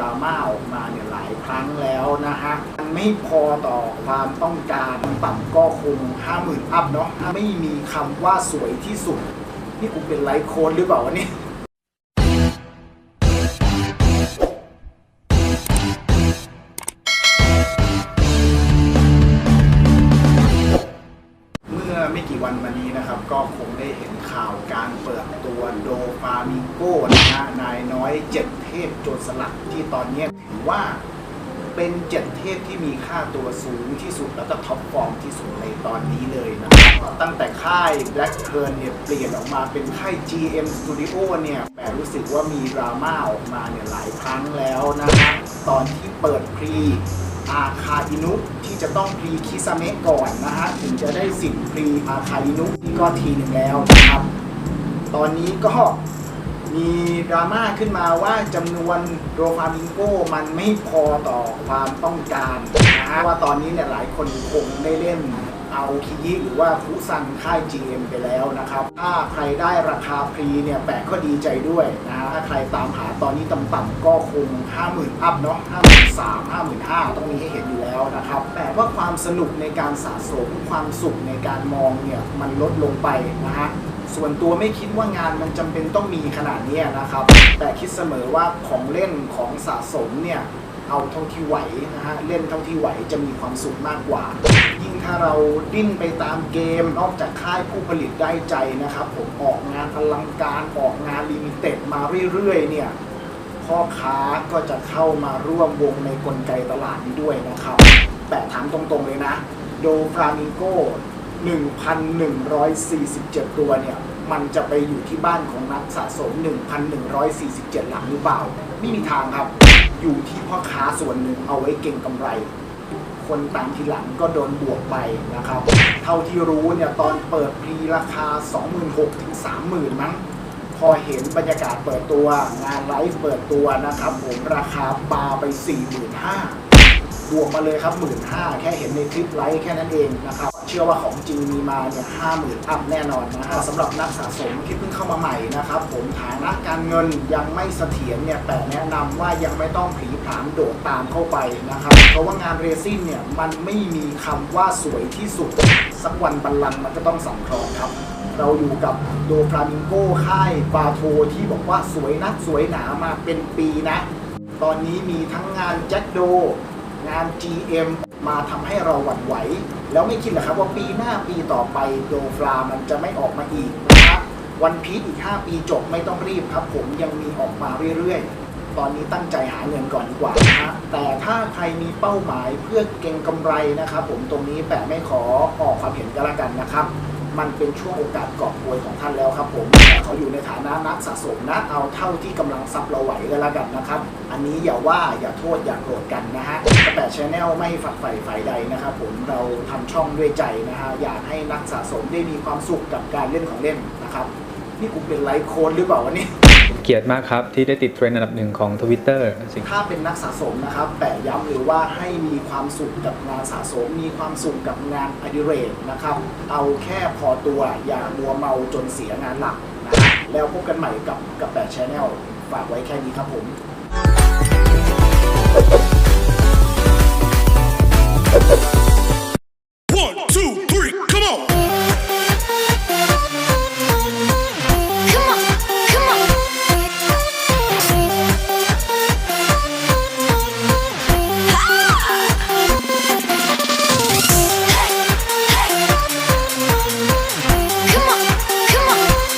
ราม่าออกมาเนี่ยหลายครั้งแล้วนะฮะมันไม่พอต่อความต้องการต่ำก็คง50,000อัพเนาะไม่มีคำว่าสวยที่สุด นี่กูเป็นไลฟ์โค้ดหรือเปล่าวะเนี่ย ก็คงได้เห็นข่าวการเปิดตัวโดฟามิงโก้นะฮะนายน้อยเจ็ดเทพโจรสลัดที่ตอนนี้ถือว่าเป็นเจ็ดเทพที่มีค่าตัวสูงที่สุดแล้วก็ท็อปฟอร์มที่สุดในตอนนี้เลยนะครับตั้งแต่ค่าย Black p e r n เนี่ยเปลี่ยนออกมาเป็นค่าย GM Studio เนี่ยแต่รู้สึกว่ามีดราม่าออกมาเนี่ยหลายครั้งแล้วนะฮะตอนที่เปิดพรี อาคาอินุที่จะต้องพรีคิซาเมะก่อนนะฮะถึงจะได้สิทธิ์พรีอาคาอินุนี่ก็ทีหนึ่งแล้วนะครับ ตอนนี้ก็มีดราม่าขึ้นมาว่าจำนวนโดฟามิงโกมันไม่พอต่อความต้องการนะฮะว่าตอนนี้เนี่ยหลายคนคงได้เล่น เอาคิยิหรือว่าฟุซังค่าย GM ไปแล้วนะครับ ถ้าใครได้ราคาพรีเนี่ยแปะก็ดีใจด้วยนะถ้าใครตามหาตอนนี้ต่ำๆก็คง 50,000 อัพเนาะ53 55,000ต้องมีให้เห็นอยู่แล้วนะครับแต่ว่าความสนุกในการสะสมความสุขในการมองเนี่ยมันลดลงไปนะฮะส่วนตัวไม่คิดว่างานมันจำเป็นต้องมีขนาดนี้นะครับ แต่คิดเสมอว่าของเล่นของสะสมเนี่ย เอาเท่าที่ไหวนะฮะเล่นเท่าที่ไหวจะมีความสุขมากกว่า ยิ่งถ้าเราดิ้นไปตามเกม นอกจากค่ายผู้ผลิตได้ใจนะครับ ผมออกงานอลังการออกงานลิมิเต็ดมาเรื่อยๆเนี่ยพ่อค้าก็จะเข้ามาร่วมวงในกลไกตลาดนี้ด้วยนะครับแต่ถามตรงๆเลยนะ โดฟรามิงโก1,147 ตัวเนี่ย มันจะไปอยู่ที่บ้านของนักสะสม 1,147 หลังหรือเปล่า ไม่มีทางครับ อยู่ที่พ่อค้าส่วนหนึ่งเอาไว้เก่งกำไร คนตามทีหลังก็โดนบวกไปนะครับ เท่าที่รู้เนี่ยตอนเปิดพรีราคา 26,000ถึง30,000 มั้ง พอเห็นบรรยากาศเปิดตัวงานไลฟ์เปิดตัวนะครับ ผมราคาปาไป 45,000 บวกมาเลยครับ15,000แค่เห็นในคลิปไลฟ์แค่นั้นเองนะครับเชื่อว่าของจริงมีมาเนี่ย50,000อัพแน่นอนนะฮะสำหรับนักสะสมที่เพิ่งเข้ามาใหม่นะครับผมฐานะการเงินยังไม่เสถียรเนี่ยแต่แนะนำว่ายังไม่ต้องผีผามโดดตามเข้าไปนะครับเพราะว่างานเรซิ่งเนี่ยมันไม่มีคำว่าสวยที่สุด สักวันบัลลังก์มันก็ต้องสั่งครองครับเราอยู่กับโดฟลามิงโก้ค่ายบาโทที่บอกว่าสวยนักสวยหนามาเป็นปีนะ ตอนนี้มีทั้งงานแจ็คโด งาน GM มาทำให้เราหวั่นไหว แล้วไม่คิดเหรอครับว่าปีหน้าปีต่อไปโดฟลามันจะไม่ออกมาอีกนะครับวันพีชอีก 5 ปีจบไม่ต้องรีบครับ ผมยังมีออกมาเรื่อยๆ ตอนนี้ตั้งใจหาเงินก่อนดีกว่านะฮะแต่ถ้าใครมีเป้าหมายเพื่อเก็งกำไรนะครับผมตรงนี้แปะไม่ขอออกความเห็นก็แล้วกันนะครับ มันเป็นช่วงโอกาสกอบโวยของท่านแล้วครับผมแต่เขาอยู่ในฐานะนักสะสมนะเอาเท่าที่กำลังทรัพย์เราไหวก็แล้วกันนะครับ อันนี้อย่าว่าอย่าโทษอย่าโกรธกันนะฮะแต่ชแนลไม่ฝักใฝ่ฝ่ายใดนะครับผมเราทำช่องด้วยใจนะฮะอยากให้นักสะสมได้มีความสุขกับการเล่นของเล่นนะครับ นี่กูเป็นไลฟ์โค้ดหรือเปล่าวะเนี่ย เกียรติมากครับ ที่ได้ติดเทรนด์อันดับหนึ่งของ Twitter จริถ้าเป็นนักสะสมนะครับแปะย้ำเลยว่าให้มีความสุขกับงานสะสม มีความสุขกับงานอดิเรกนะครับ เอาแค่พอตัวอย่ามัวเมาจนเสียงานหลักนะแล้วพบกันใหม่กับกับแปะชแนลฝากไว้แค่นี้ครับผม